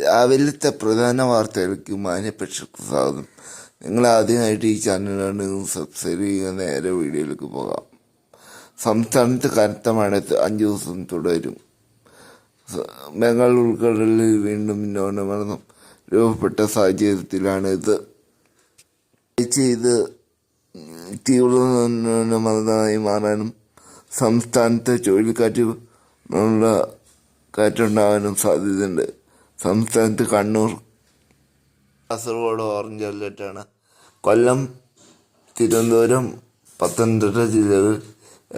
രാവിലത്തെ പ്രധാന വാർത്തകൾക്ക് മാന്യപക്ഷക്ക് സ്വാഗതം. നിങ്ങൾ ആദ്യമായിട്ട് ഈ ചാനലാണ് സബ്സ്ക്രൈബ് ചെയ്യുക നേരെ വീഡിയോയിലേക്ക് പോകാം. സംസ്ഥാനത്ത് കനത്ത മഴ അഞ്ച് ദിവസം തുടരും. ബംഗാൾ ഉൾക്കടലിൽ വീണ്ടും ന്യൂനമർദ്ദം രൂപപ്പെട്ട സാഹചര്യത്തിലാണ് ഇത്. ഇത് തീവ്ര ന്യൂനമർദ്ദമായി മാറാനും സംസ്ഥാനത്ത് ചുഴലിക്കാറ്റ് കാറ്റുണ്ടാകാനും സാധ്യതയുണ്ട്. സംസ്ഥാനത്ത് കണ്ണൂർ കാസർഗോഡ് ഓറഞ്ച് അലർട്ടാണ്. കൊല്ലം തിരുവനന്തപുരം പത്തനംതിട്ട ജില്ലകളിൽ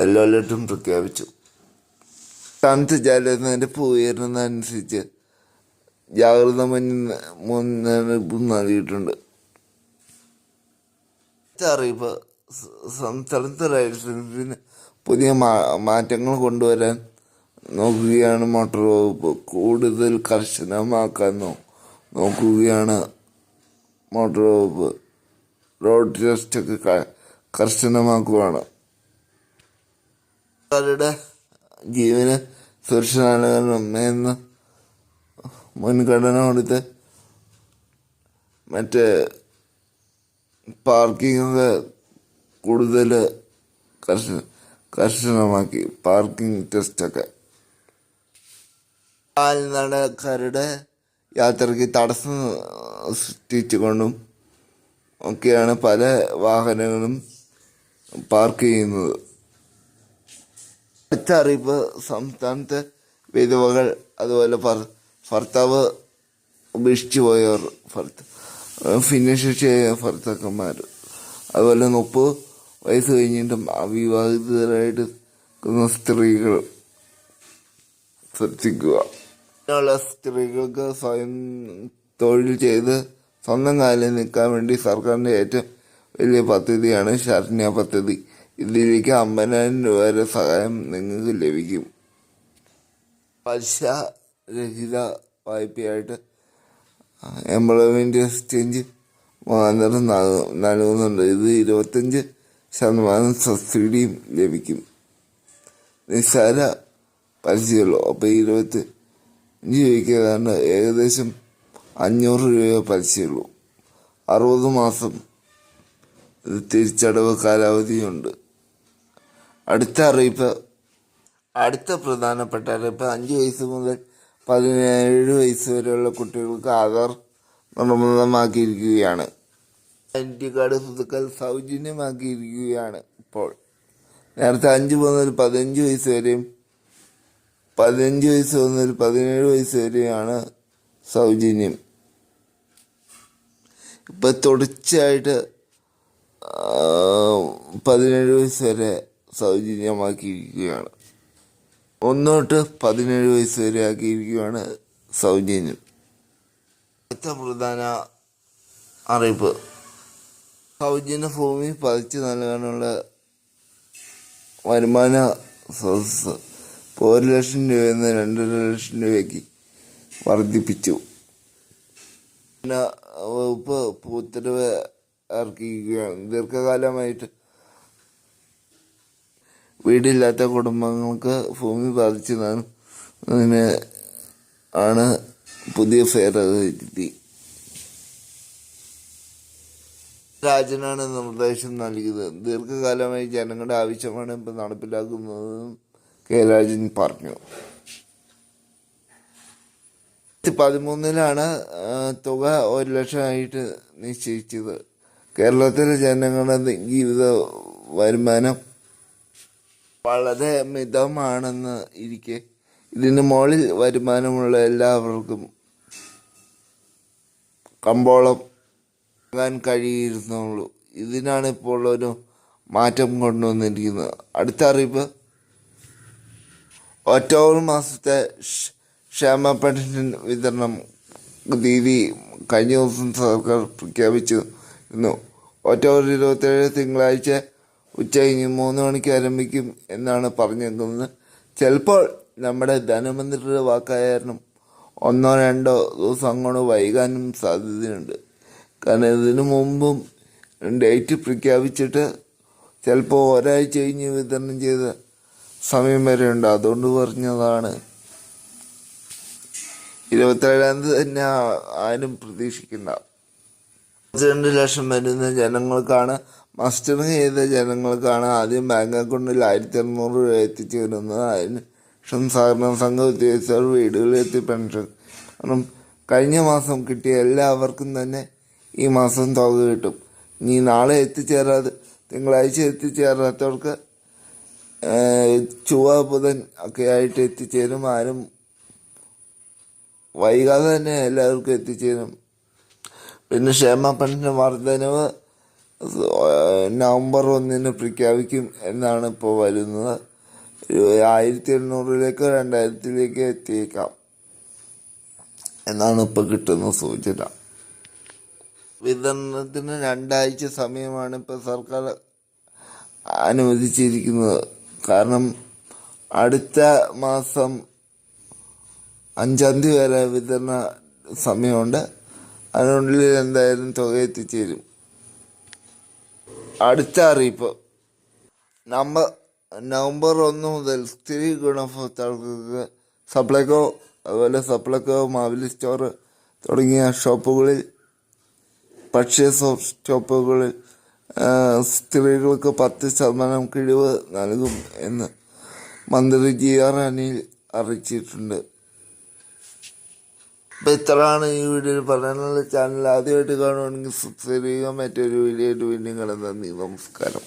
യെല്ലോ അലർട്ടും പ്രഖ്യാപിച്ചു. സംസ്ഥാനത്ത് ജലനിരപ്പ് ഉയരുന്നതനുസരിച്ച് ജാഗ്രത മുന്ന- മുന്നറിയിപ്പും നൽകിയിട്ടുണ്ട്. അറിയിപ്പ്. സംസ്ഥാനത്ത് ലൈസൻസിന് പുതിയ മാറ്റങ്ങൾ കൊണ്ടുവരാൻ നോക്കുകയാണ് മോട്ടോർ വകുപ്പ്. കൂടുതൽ കർശനമാക്കാൻ നോക്കുകയാണ് മോട്ടോർ വകുപ്പ്. റോഡ് ടെസ്റ്റൊക്കെ കർശനമാക്കുകയാണ് അവരുടെ ജീവന് സുരക്ഷ നൽകണം മുൻഗണന കൊടുത്ത് മറ്റേ പാർക്കിംഗ് കൂടുതൽ കർശന കർശനമാക്കി. പാർക്കിംഗ് ടെസ്റ്റൊക്കെ. കാൽനടക്കാരുടെ യാത്രയ്ക്ക് തടസ്സം സൃഷ്ടിച്ചുകൊണ്ടും ഒക്കെയാണ് പല വാഹനങ്ങളും പാർക്ക് ചെയ്യുന്നത്. അടുത്ത അറിയിപ്പ് സംസ്ഥാനത്തെ വിധവകൾ അതുപോലെ ഭർ- ഭർത്താവ് ഉപേക്ഷിച്ചു പോയവർ ഭർത്ത ഫിനിഷ് ചെയ്ത ഭർത്താക്കന്മാർ. അതുപോലെ മുപ്പത് വയസ്സ് കഴിഞ്ഞിട്ടും അവിവാഹിതരായിട്ട് സ്ത്രീകൾ ശ്രദ്ധിക്കുക. ഇങ്ങനെയുള്ള സ്ത്രീകൾക്ക് സ്വയം തൊഴിൽ ചെയ്ത് സ്വന്തം കാലിൽ നിൽക്കാൻ വേണ്ടി സർക്കാരിന്റെ ഏറ്റവും വലിയ പദ്ധതിയാണ് ശരണ്യ പദ്ധതി. ഇതിലേക്ക് അമ്പതിനായിരം രൂപ വരെ സഹായം നിങ്ങൾക്ക് ലഭിക്കും. പലിശ രഹിത വായ്പയായിട്ട് എംപ്ലോയ്മെന്റ് എക്സ്ചേഞ്ച് നൽക- നൽകുന്നുണ്ട്. ഇത് ഇരുപത്തഞ്ച് ശതമാനം സബ്സിഡിയും ലഭിക്കും. നിസ്സാര പലിശയുള്ളൂ അപ്പോൾ ഇരുപത്തി ഏതാണ്ട് ഏകദേശം അഞ്ഞൂറ് രൂപ പലിശയുള്ളൂ. അറുപത് മാസം ഇത് തിരിച്ചടവ് കാലാവധിയുണ്ട്. അടുത്ത അറിയിപ്പ് അടുത്ത പ്രധാനപ്പെട്ട അറിയിപ്പ് അഞ്ച് വയസ്സ് മുതൽ പതിനേഴ് വയസ്സ് വരെയുള്ള കുട്ടികൾക്ക് ആധാർ നിർബന്ധമാക്കിയിരിക്കുകയാണ്. ഐഡന്റി കാർഡ് പുതുക്കൽ സൗജന്യമാക്കിയിരിക്കുകയാണ് ഇപ്പോൾ. നേരത്തെ അഞ്ച് മുതൽ പതിനഞ്ച് വയസ്സ് വരെയും പതിനഞ്ച് വയസ്സ് മുതൽ പതിനേഴ് വയസ്സ് വരെയാണ് സൗജന്യം. ഇപ്പം തുടർച്ചയായിട്ട് പതിനേഴ് വയസ്സ് വരെ സൗജന്യമാക്കിയിരിക്കുകയാണ്. ഒന്നോട്ട് പതിനേഴ് വയസ്സ് വരെ ആക്കിയിരിക്കുകയാണ് സൗജന്യം. അടുത്ത പ്രധാന അറിയിപ്പ്. സൗജന്യ ഭൂമി പതിച്ചു നൽകാനുള്ള വരുമാന സ്രോതസ് ഇപ്പോൾ ഒരു ലക്ഷം രൂപയിൽ നിന്ന് രണ്ടര ലക്ഷം രൂപയ്ക്ക് വർദ്ധിപ്പിച്ചു. പിന്നെ വകുപ്പ് ഉത്തരവ് ഇറക്കിയിരിക്കുകയാണ്. ദീർഘകാലമായിട്ട് വീടില്ലാത്ത കുടുംബങ്ങൾക്ക് ഭൂമി ബാധിച്ചു അതിന് ആണ് പുതിയ ഭേദഗതി രാജനാണ് നിർദ്ദേശം നൽകിയത്. ദീർഘകാലമായി ജനങ്ങളുടെ ആവശ്യമാണ് ഇപ്പം നടപ്പിലാക്കുന്നതെന്നും കെ രാജൻ പറഞ്ഞു. പതിമൂന്നിലാണ് തുക ഒരു ലക്ഷമായിട്ട് നിശ്ചയിച്ചത്. കേരളത്തിലെ ജനങ്ങളുടെ ജീവിത വരുമാനം വളരെ മിതമാണെന്ന് ഇരിക്കെ. ഇതിന് മുകളിൽ വരുമാനമുള്ള എല്ലാവർക്കും കമ്പോളം വാങ്ങാൻ കഴിയിരുന്നുള്ളൂ. ഇതിനാണ് ഇപ്പോൾ ഒരു മാറ്റം കൊണ്ടുവന്നിരിക്കുന്നത്. അടുത്ത അറിയിപ്പ്. ഒക്ടോബർ മാസത്തെ ക്ഷേമ പെൻഷൻ വിതരണം തീയതി കഴിഞ്ഞ ദിവസം സർക്കാർ പ്രഖ്യാപിച്ചിരുന്നു ഒക്ടോബർ ഇരുപത്തേഴ് തിങ്കളാഴ്ച ഉച്ച കഴിഞ്ഞ് മൂന്ന് മണിക്ക് ആരംഭിക്കും എന്നാണ് പറഞ്ഞിരിക്കുന്നത് ചിലപ്പോൾ നമ്മുടെ ധനമന്ത്രിയുടെ വാക്കായ ഒന്നോ രണ്ടോ ദിവസം അങ്ങോട്ട് വൈകാനും സാധ്യതയുണ്ട്. കാരണം ഇതിനു മുമ്പും ഡേറ്റ് പ്രഖ്യാപിച്ചിട്ട് ചിലപ്പോൾ ഒരാഴ്ച കഴിഞ്ഞ് വിതരണം ചെയ്ത സമയം വരെ ഉണ്ട്. അതുകൊണ്ട് പറഞ്ഞതാണ്. ഇരുപത്തേഴാം തീയതി തന്നെ ആരും പ്രതീക്ഷിക്കണ്ട രണ്ട് ലക്ഷം വരുന്ന ജനങ്ങൾക്കാണ് മസ്റ്ററിങ് ചെയ്ത ജനങ്ങൾക്കാണ് ആദ്യം ബാങ്ക് അക്കൗണ്ടിൽ ആയിരത്തി അറുന്നൂറ് രൂപ എത്തിച്ചു വരുന്നത് അതിന് ശേഷം സഹകരണ സംഘ ഉദ്യോഗസ്ഥർ വീടുകളിലെത്തി പെൻഷൻ. കാരണം കഴിഞ്ഞ മാസം കിട്ടിയ എല്ലാവർക്കും തന്നെ ഈ മാസം തുക കിട്ടും. ഇനി നാളെ എത്തിച്ചേരാതെ തിങ്കളാഴ്ച എത്തിച്ചേരാത്തവർക്ക് ചൊവ്വ ബുധൻ ഒക്കെ ആയിട്ട് എത്തിച്ചേരും ആരും വൈകാതെ തന്നെ എല്ലാവർക്കും എത്തിച്ചേരും. പിന്നെ ക്ഷേമ പെൻഷൻ വർധനവ് നവംബർ ഒന്നിന് പ്രഖ്യാപിക്കും എന്നാണ് ഇപ്പോൾ വരുന്നത്. ആയിരത്തി എണ്ണൂറിലേക്ക് രണ്ടായിരത്തിലേക്ക് എത്തിയേക്കാം എന്നാണ് ഇപ്പോൾ കിട്ടുന്ന സൂചന. വിതരണത്തിന് രണ്ടാഴ്ച സമയമാണ് ഇപ്പോൾ സർക്കാർ അനുവദിച്ചിരിക്കുന്നത്. കാരണം അടുത്ത മാസം അഞ്ചാം തീയതി വരെ വിതരണ സമയമുണ്ട്. അതിനുള്ളിൽ എന്തായാലും തുക എത്തിച്ചേരും. അടുത്ത അറിയിപ്പ്. നമ്പർ നവംബർ ഒന്ന് മുതൽ സ്ത്രീ ഗുണഭോക്താക്കൾക്ക് സപ്ലൈകോ അതുപോലെ സപ്ലൈകോ മാവിലി സ്റ്റോർ തുടങ്ങിയ ഷോപ്പുകളിൽ ഭക്ഷ്യ ഷോപ്പുകളിൽ സ്ത്രീകൾക്ക് പത്ത് ശതമാനം കിഴിവ് നൽകും എന്ന് മന്ത്രി ജി ആർ അനിൽ അറിയിച്ചിട്ടുണ്ട്. അപ്പം ഇത്രയാണ് ഈ വീഡിയോ പറയാനുള്ള ചാനൽ ആദ്യമായിട്ട് കാണുവാണെങ്കിൽ സബ്സ്ക്രൈബ് ചെയ്യുക മറ്റൊരു വീഡിയോ ആയിട്ട് വീണ്ടും കാണാം നന്ദി നമസ്കാരം.